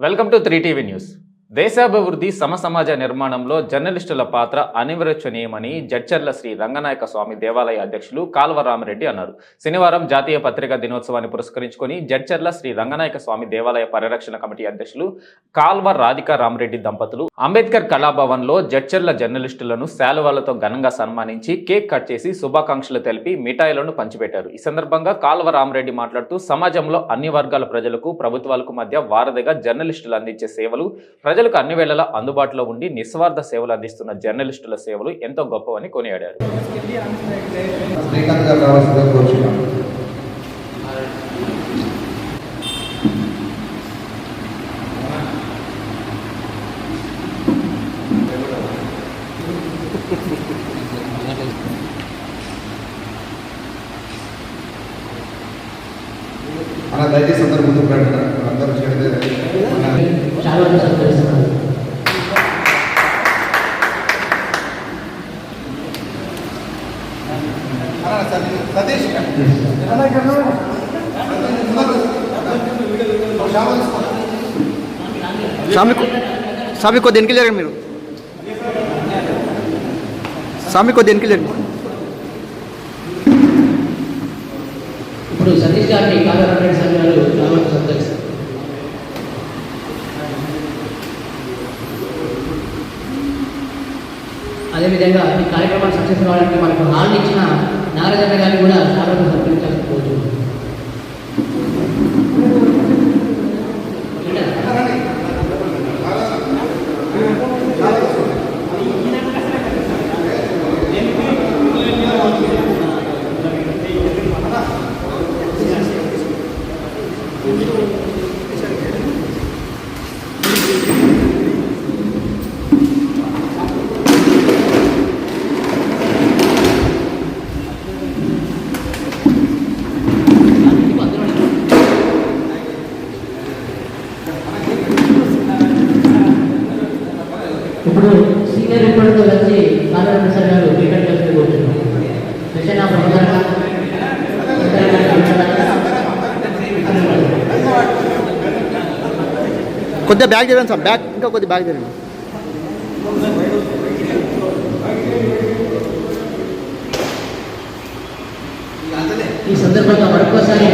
Welcome to three TV news దేశాభివృద్ధి సమసమాజ నిర్మాణంలో జర్నలిస్టుల పాత్ర అనివార్యనీయమని జడ్చర్ల శ్రీ రంగనాయక స్వామి దేవాలయ అధ్యక్షులు కాల్వ రామరెడ్డి అన్నారు. శనివారం జాతీయ పత్రికా దినోత్సవాన్ని పురస్కరించుకొని జడ్చర్ల శ్రీ రంగనాయక స్వామి దేవాలయ పరిరక్షణ కమిటీ అధ్యక్షులు కాల్వ రాధికా రామరెడ్డి దంపతులు అంబేద్కర్ కళాభవన్లో జడ్చర్ల జర్నలిస్టులను శాలువాలతో ఘనంగా సన్మానించి కేక్ కట్ చేసి శుభాకాంక్షలు తెలిపి మిఠాయిలను పంచిపెట్టారు. ఈ సందర్భంగా కాల్వ రామరెడ్డి మాట్లాడుతూ సమాజంలో అన్ని వర్గాల ప్రజలకు ప్రభుత్వాలకు మధ్య వారధిగా జర్నలిస్టులు అందించే సేవలు ప్రజలకు అన్ని వేళలా అందుబాటులో ఉండి నిస్వార్థ సేవలు అందిస్తున్న జర్నలిస్టుల సేవలు ఎంతో గొప్పవని కొనియాడారు. దయచేసి అందరూ ముందుకు రండి అందరూ చేయండి చాలా సత్కరిస్తున్నారు సతీష్ స్వామి స్వామి కొద్ది వెనక్కి జరగండి మీరు? స్వామి కొద్ది వెనక్కి జరగండి ఇప్పుడు సతీష్ గారిని కాలరామరెడ్డి సార్ అదేవిధంగా ఈ కార్యక్రమాన్ని సక్సెస్ కావడానికి మనకు హాల్ ఇచ్చిన నాగరాజన్న గారిని కూడా చాలా సత్కరించాల్సి కాలరామరెడ్డి సార్ గారు కలిసి కూర్చున్నాం ఆఫ్ కొద్దిగా బ్యాగ్ జరగండి సార్ బ్యాగ్ ఇంకా కొద్ది బ్యాగ్ జరగండి ఈ సందర్భంగా మరొకసారి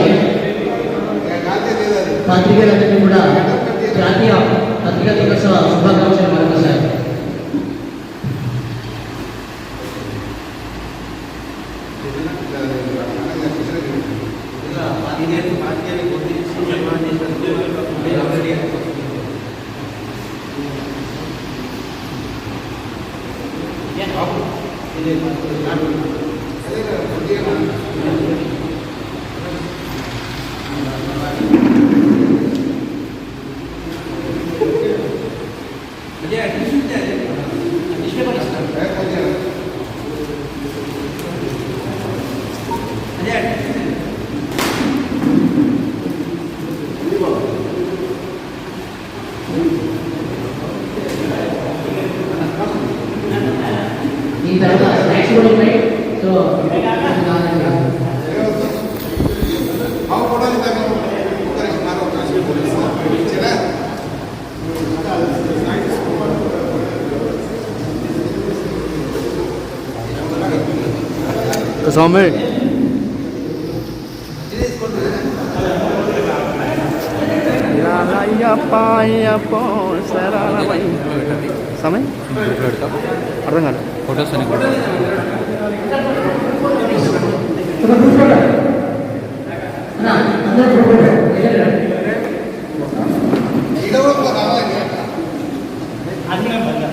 పాత్రికేయులందరినీ కూడా జాతీయ పత్రికా దినోత్సవ శుభాకాంక్షలు Thank you. మరొకసారి ఈ తర్వాత స్నాక్స్ కూడా ఉన్నాయి సో స్వామి స్వామి అర్థం కాదు ఫొటోస్ అని కూడా అది చేసాం కొద్దిగా జరుగు ఎక్కాను అతడు నుంచి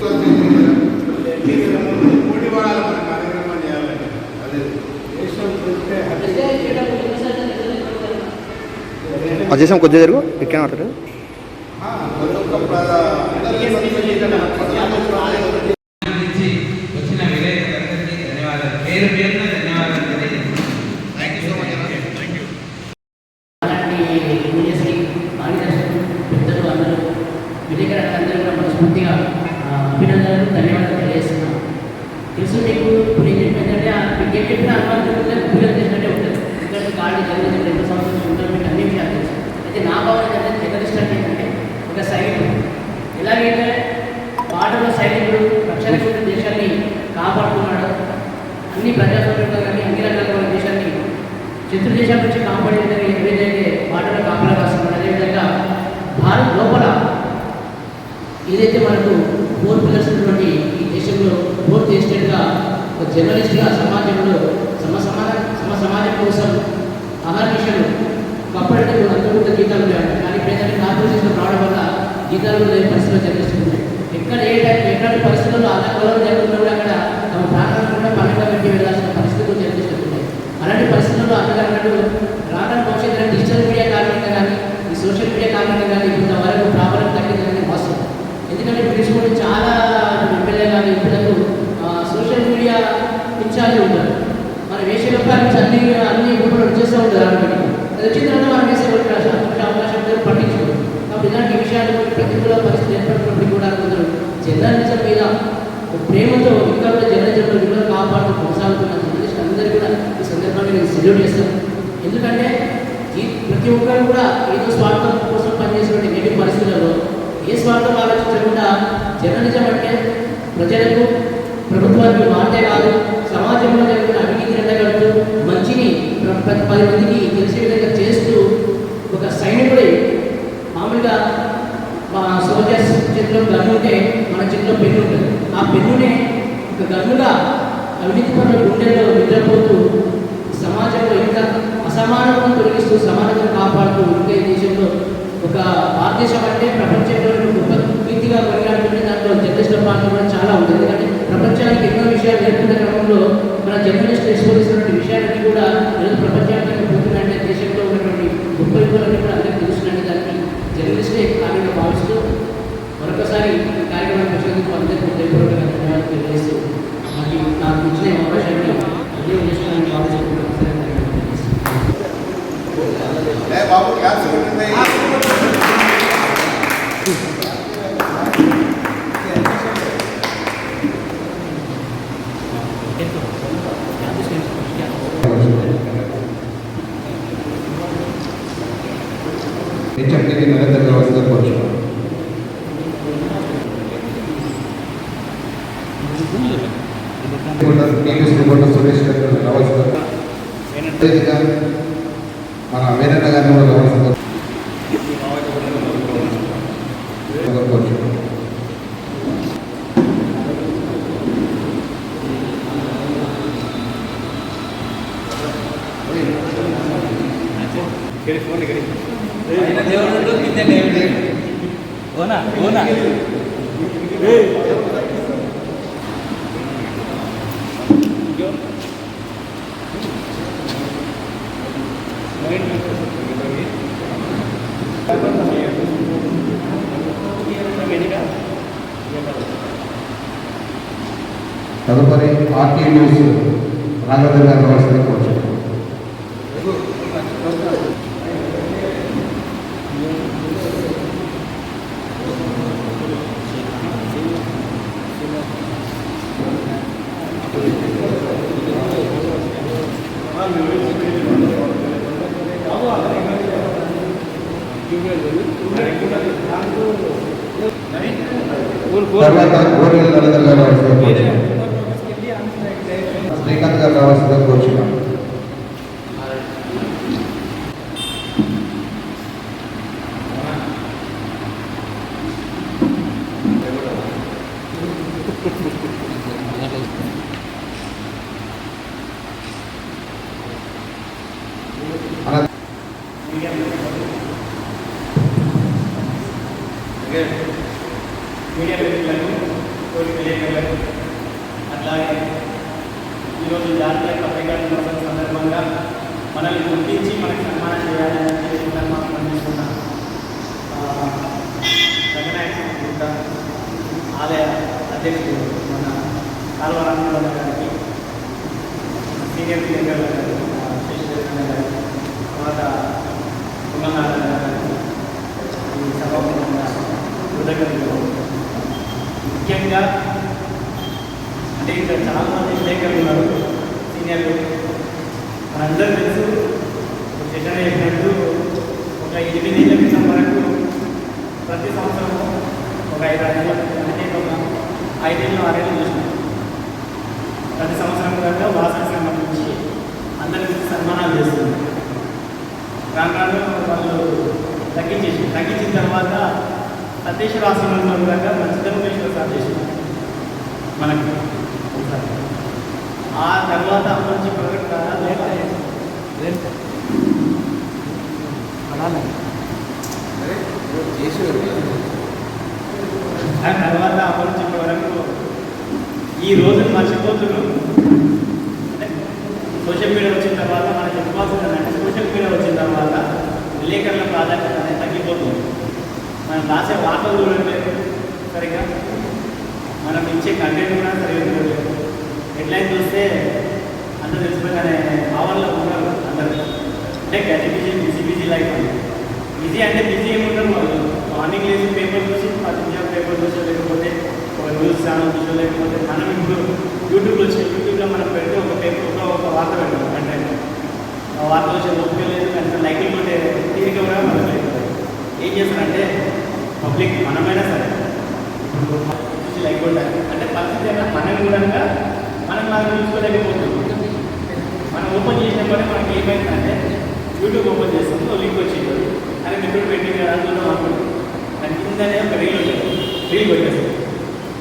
వచ్చిన విలేకరులందరికీ ధన్యవాదాలు పేరు పేరున ధన్యవాదాలు తెలియజేస్తున్నాను. అలాంటి పూజశ్రీ మార్గదర్శకులు పెద్దలు అందరూ కొద్దిగా జరుగు. ఎక్కడ ఉంటారు అభినందనలు ధన్యవాదాలు తెలియజేస్తున్నాం తెలుసు ఇప్పుడు ఆ అనుమానం రెండు సంవత్సరాలు ఉంటారు మీకు అన్ని విషయాలు తెలుసు అయితే నా భావన ఏంటంటే జర్నలిస్ట్ అంటే ఏంటంటే ఒక సైనికుడు ఎలాగైతే బార్డర్లో సైనికుడు రక్షణ కోసం దేశాన్ని కాపాడుతున్నాడు. అన్ని ప్రజాస్వామ్యంలో కానీ అన్ని రంగాల్లో మన దేశాన్ని శత్రు దేశాల నుంచి కాపాడే విధంగా ఏదైతే బార్డర్లో కాపాడ కాస్తున్నాడు అదేవిధంగా భారత్ లోపల ఏదైతే మనకు ఫోర్ పిల్లర్స్ ఉన్నటువంటి ఈ దేశంలో ఫోర్త్ ఎస్టేట్గా ఒక జర్నలిస్ట్గా సమాజంలో సమ సమాజ సమ సమాజం కోసం ఆహార విషయంలో ఒకప్పుడంటే అందరూ కూడా గీతాలు ఉండేవాళ్ళు కానీ ఇప్పుడు ఏంటంటే కార్పొరేషన్ రావడం వల్ల గీతాలు లేని పరిస్థితుల్లో జర్నలిస్టులు ఎక్కడ ఏ టైం ఎట్లాంటి పరిస్థితుల్లో అల్లకల్లో జరుగుతున్నా కూడా అక్కడ తమ ప్రాణాలను కూడా పండుగ పెట్టి వెళ్ళాల్సిన పరిస్థితులు జర్నలిస్టులు అలాంటి పరిస్థితుల్లో అన్నగారు రావడం భవిష్యత్తు డిజిటల్ మీడియా కారణంగా కానీ ఈ సోషల్ మీడియా కారణంగా కానీ ఇంతవరకు ప్రాబ్లం తగ్గిందని వాస్తవం ఎందుకంటే బ్రిటిష్ కూడా చాలా ఎమ్మెల్యే కానీ ఎంపీలకు సోషల్ మీడియా ఇన్ఛార్జ్ ఉంటారు మన వేషగొప్పాల నుంచి అన్ని అన్ని ఊళ్ళో వచ్చేస్తూ ఉంటారు ఆటోమేటిక్ అది వచ్చిన తర్వాత మనం వేసే అవకాశం అవకాశం లేదు పట్టించుకోరు కాబట్టి ఇలాంటి విషయాలు ప్రతికూల పరిస్థితి ఏర్పడినప్పుడు కూడా కొందరు జర్నలిజం మీద ఒక ప్రేమతో ఇంకా కూడా జర్నలిజంలో విలువ కాపాడుతూ కొనసాగుతున్న జర్నలిస్ట్ అందరూ కూడా ఈ సందర్భంగా నేను సెల్యూట్ చేస్తాను ఎందుకంటే ఈ ప్రతి ఒక్కరు కూడా ఏదో స్వార్థం కోసం పనిచేసినటువంటి నేటి పరిస్థితులలో ఏ స్వార్థం ఆలోచించకుండా జర్నలిజం అంటే ప్రజలకు ప్రభుత్వానికి మాటే కాదు సమాజంలో జరిగిన అవినీతి ఎండగడుతూ మంచిని ప్రతి పది మందికి తెలిసే విధంగా చేస్తూ ఒక సైనికుడై మామూలుగా మా సోల్జర్స్ చేతిలో గన్ను ఉంటే మన చేతిలో పెన్ను ఉంటుంది. ఆ పెన్నునే ఒక గన్నుగా అవినీతి పనుల గుండెల్లో నిద్రపోతూ సమాజంలో అసమానతను తొలగిస్తూ సమానతను కాపాడుతూ ఉంటే దేశంలో ఒక భారతదేశం అంటే ప్రపంచంలో గొప్ప కీర్తిగా కొనియాడుతుంటే దాంట్లో జర్నలిస్టుల పాత్ర కూడా చాలా ఉంది. ఎందుకంటే ప్రపంచానికి ఎన్నో విషయాలు నేర్పిన క్రమంలో మన జర్నలిస్ట్ ఎక్స్పోజిస్తున్న విషయాలన్నీ కూడా ఈరోజు ప్రపంచానికి పోతున్నాయంటే దేశంలో ఉన్నటువంటి గొప్ప వివరాలన్నీ కూడా అందరికీ తెలుస్తున్నాయంటే దానికి జర్నలిస్టే కారణంగా భావిస్తూ మరొకసారి కార్యక్రమం కార్యక్రమాన్ని అందరికీ హృదయపూర్వకంగా ధన్యవాదాలు తెలియజేస్తూ నాకు నాకు ఇచ్చిన ఈ అవకాశాన్ని ఉద్యోగం చేసుకోవడానికి భావిస్తున్నాను ఏ బాబు క్లాస్ పెట్టింది హెచ్ఎండికి నరేంద్ర వ్యవస్థ కోరుచున్నాను రిపోర్టర్ టీవీఎస్ రిపోర్టర్ సురేష్ గారు రావాల్సిందిగా అదేవిధంగా మన వీరన్న గారిని కూడా రావాల్సిందిగా కోరుచున్నాను దేవుడు కింద దేవుడు ఓనా ఓనా తదుపరి ఆర్టీ న్యూస్ నాగేంద్ర గారు రావాల్సిందిగా కోరుచున్నాను తర్వాత గోరెల నరేంద్ర గారు రావాల్సిందిగా కోరుచున్నాను శ్రీకాంత్ గారు రావాల్సిందిగా కోరుచున్నాను మీడియా మిత్రులకు తోటి అట్లాగే ఈరోజు జాతీయ పత్రికా దినోత్సవం సందర్భంగా మనల్ని గుర్తించి మనకు సన్మానం చేయాలని చెప్పి సన్మానం అందిస్తున్న రంగనాయక ఆలయ అధ్యక్షుడు మన కాల్వరామరావు గారికి సీనియర్ విలేకరుల గారు శశిధర్ గారు తర్వాత కుంగనారాయణ గారికి ఈ సభాముఖంగా కృతజ్ఞతలు ముఖ్యంగా అంటే ఇక్కడ చాలామంది విలేకరులు ఉన్నారు. విషయాలు మనందరూ తెలుసు శిక్షణ చేసినట్టు ఒక ఎనిమిది ఏళ్ళ క్రితం ప్రతి సంవత్సరము ఒక ఐదు ఆరు ఏళ్ళ అంటే ఒక ఐదేళ్ళు ఆరేళ్ళు ప్రతి సంవత్సరం కూడా వాసన శ్రమ నుంచి సన్మానాలు చేస్తున్నారు రాను రాను వాళ్ళు తగ్గించేసి తగ్గించిన తర్వాత సతీశ్వర ఆశ్రమంలో కూడా మంచి ధర్మేశ్వర సార్ మనకి ఆ తర్వాత ఇప్పటివరకు దాదాపు ఆ తర్వాత నుంచి ఇప్పటి వరకు ఈ రోజును మర్చిపోతున్నాం అంటే సోషల్ మీడియా వచ్చిన తర్వాత మనకి చెప్పాల్సింది ఏంటంటే సోషల్ మీడియా వచ్చిన తర్వాత విలేకరుల ప్రాధాన్యత అనేది తగ్గిపోతుంది. మనం రాసే వార్తలు చూడండి సరిగా మనం ఇచ్చే కంటెంట్ కూడా సరిగా చూడలేదు హెడ్లైన్ చూస్తే అందరూ తెలిసిపోయిన భావనలో ఉన్నారు అందరూ. అంటే గది busy busy busy life busy అంటే బిజీ ఏముంటారు వాళ్ళు మార్నింగ్ లేచి పేపర్ చూసి పది నిమిషాలు పేపర్ చూసో లేకపోతే ఒక న్యూస్ ఛానల్ చూసో లేకపోతే మనం ఇప్పుడు యూట్యూబ్లో వచ్చే యూట్యూబ్లో మనం పెడితే ఒక పేపర్లో ఒక వార్త పెడతాం అంటే ఆ వార్త వచ్చే ఓపిక లేదు కనుక లైకులు పోతే తీరిక కూడా మనం లేదు. ఏం చేస్తారంటే పబ్లిక్ మనమైనా సరే చూసి లైక్ కొట్టాలి. అంటే పరిస్థితి అయినా మనం కూడా మనం మనం చూసుకోలేకపోతున్నాం మనం ఓపెన్ చేసినప్పుడే మనకి ఏమైందంటే యూట్యూబ్ ఓపెన్ చేస్తాం లింక్ వచ్చింది. అని మిత్రుడు పెట్టి కదా అందులో అనుకుంటాం. దాని కిందనే ఒక రీల్ ఉంటుంది రీల్ పెట్టేస్తాం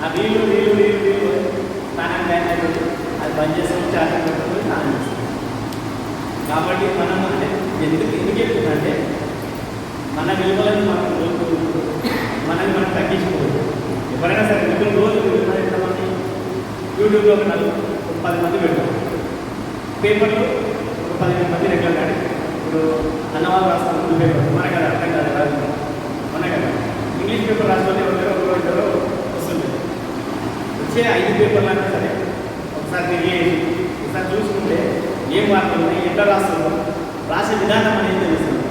ఆ రీల్ రీల్ రీల్ రీల్. స్నానం టైం అయిపోతుంది అది బంద్ చేస్తాం చార్జింగ్ పెట్టుకుంటే స్నానం కాబట్టి మనం అంటే ఎందుకు ఎందుకు చెప్తుందంటే మన విలువలను మనం రోజు మనల్ని మనం తగ్గించుకోవచ్చు ఎవరైనా సరే ఇప్పుడు రోజు యూట్యూబ్లో ఒక నలుగురు ఒక పది మంది పెడతాం పేపర్లో ఒక పదిహేను మంది రెగ్యులర్ కానీ ఇప్పుడు అన్నవాళ్ళు రాస్తాం ముందు పేపర్ మనకు అది అర్థం కాదు రాదు మన కదా? ఇంగ్లీష్ పేపర్ రాసుకుంటే ఎవరో ఒకరో ఇద్దరు వస్తుంది. వచ్చే ఐదు పేపర్లు అయినా సరే ఒకసారి తిరిగి ఒకసారి చూసుకుంటే ఏం వార్తలు ఉన్నాయి ఎట్లా రాస్తుందో రాసే విధానం అనేది తెలుస్తుంది.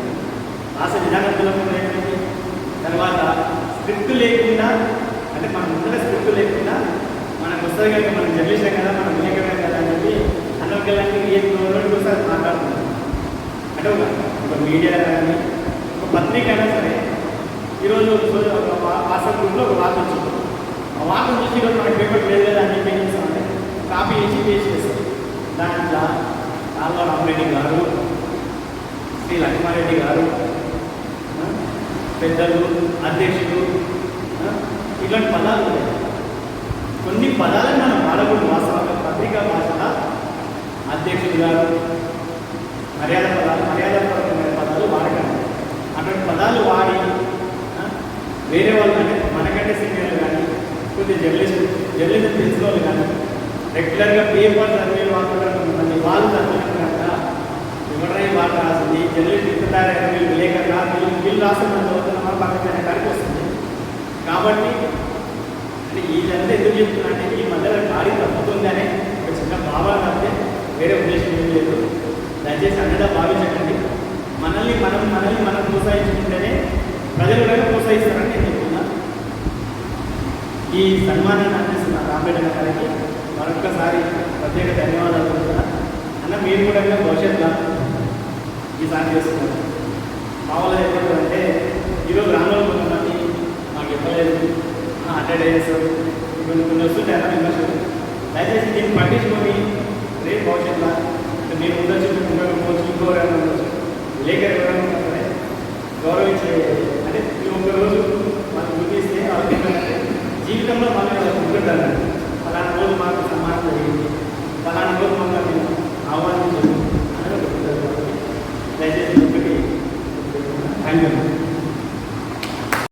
రాసే విధానం తెలియకుండా ఏంటంటే తర్వాత స్క్రిప్ట్ లేకుండా అంటే మనం ముందర స్క్రిప్ట్ లేకుండా వస్తుంది కనుక మనం జర్నలిస్టే కదా మనం విలేకరమే కదా అని చెప్పి అన్నకెళ్ళడానికి ఏం రెండు ఒకసారి మాట్లాడుతున్నాం అంటే ఒక మీడియా కానీ ఒక పత్రిక అయినా సరే ఈరోజు ఒక- వాట్సాప్ గ్రూప్లో ఒక వార్త వచ్చింది. ఆ వార్త చూసి ఈరోజు మనకి పేపర్ లేదు కదా అని చెప్పి ఏం చేస్తామంటే కాపీ చేసి పేస్ట్ చేస్తాం. దాంట్లో కాల్వ రామరెడ్డి గారు శ్రీ లక్ష్మారెడ్డి గారు పెద్దలు అధ్యక్షులు ఇలాంటి పదాలు ఉన్నాయి. కొన్ని పదాలను మనం వాడకూడదు. వాస్తవంగా పత్రికా భాషల అధ్యక్షుడు గారు మర్యాద పదాలు మర్యాదపరమైన పదాలు వాడకండి. అటువంటి పదాలు వాడి వేరే వాళ్ళు అంటే మనకంటే సీనియర్లు కానీ కొద్దిగా జర్నలిస్ట్ జర్నలిజం తెలిసిన వాళ్ళు కానీ రెగ్యులర్గా పేపర్ చదివే వాళ్ళు కొంతమంది. వాళ్ళు చదివినాక ఎవరైనా వాళ్ళు రాసింది జర్నలిస్ట్ ఇంత తయారు వీళ్ళు విలేకరులా వీళ్ళు వీళ్ళు రాసిన చదువుతున్నా పక్కన కాడికి వస్తుంది కాబట్టి అంటే ఎందుకు చెప్తున్నారంటే ఈ మధ్యలో గాడి తప్పుతుందనే ఒక చిన్న భావన తప్పితే వేరే ఉద్దేశం ఏం లేదు. దయచేసి అన్నదా భావించకండి. మనల్ని మనం మనల్ని మనం ప్రోత్సహించుకుంటేనే ప్రజలు కూడా ప్రోత్సహిస్తారని నేను చెప్తున్నా. ఈ సన్మానాన్ని అందిస్తున్న రాంబేట గారికి మరొకసారి ప్రత్యేక ధన్యవాదాలు అన్న మీరు కూడా భవిష్యత్తులో ఈసారి చేస్తున్నారు మామూలుగా అంటే ఈరోజు రానులు కొంతమంది మాకు చెప్పలేదు. హండ్రెడ్ డేస్ కొన్ని కొన్ని వస్తుంటాయి కదా మెంబర్స్ దయచేసి దీన్ని పట్టించుకొని రేపు భవిష్యత్తులో మేము ఉండొచ్చు ఉండకపోవచ్చు ఇంకో ఉండొచ్చు లేక ఎవరైనా సరే గౌరవించే అంటే ఈ రోజు మనం చూపిస్తే వాళ్ళకి జీవితంలో మనం ఇలా ఉంటుంటారు పలానా రోజు మాకు సమానం జరిగింది. పలానా రోజు మమ్మల్ని ఆహ్వానించారు అని ఒక దయచేసి థ్యాంక్ యూ.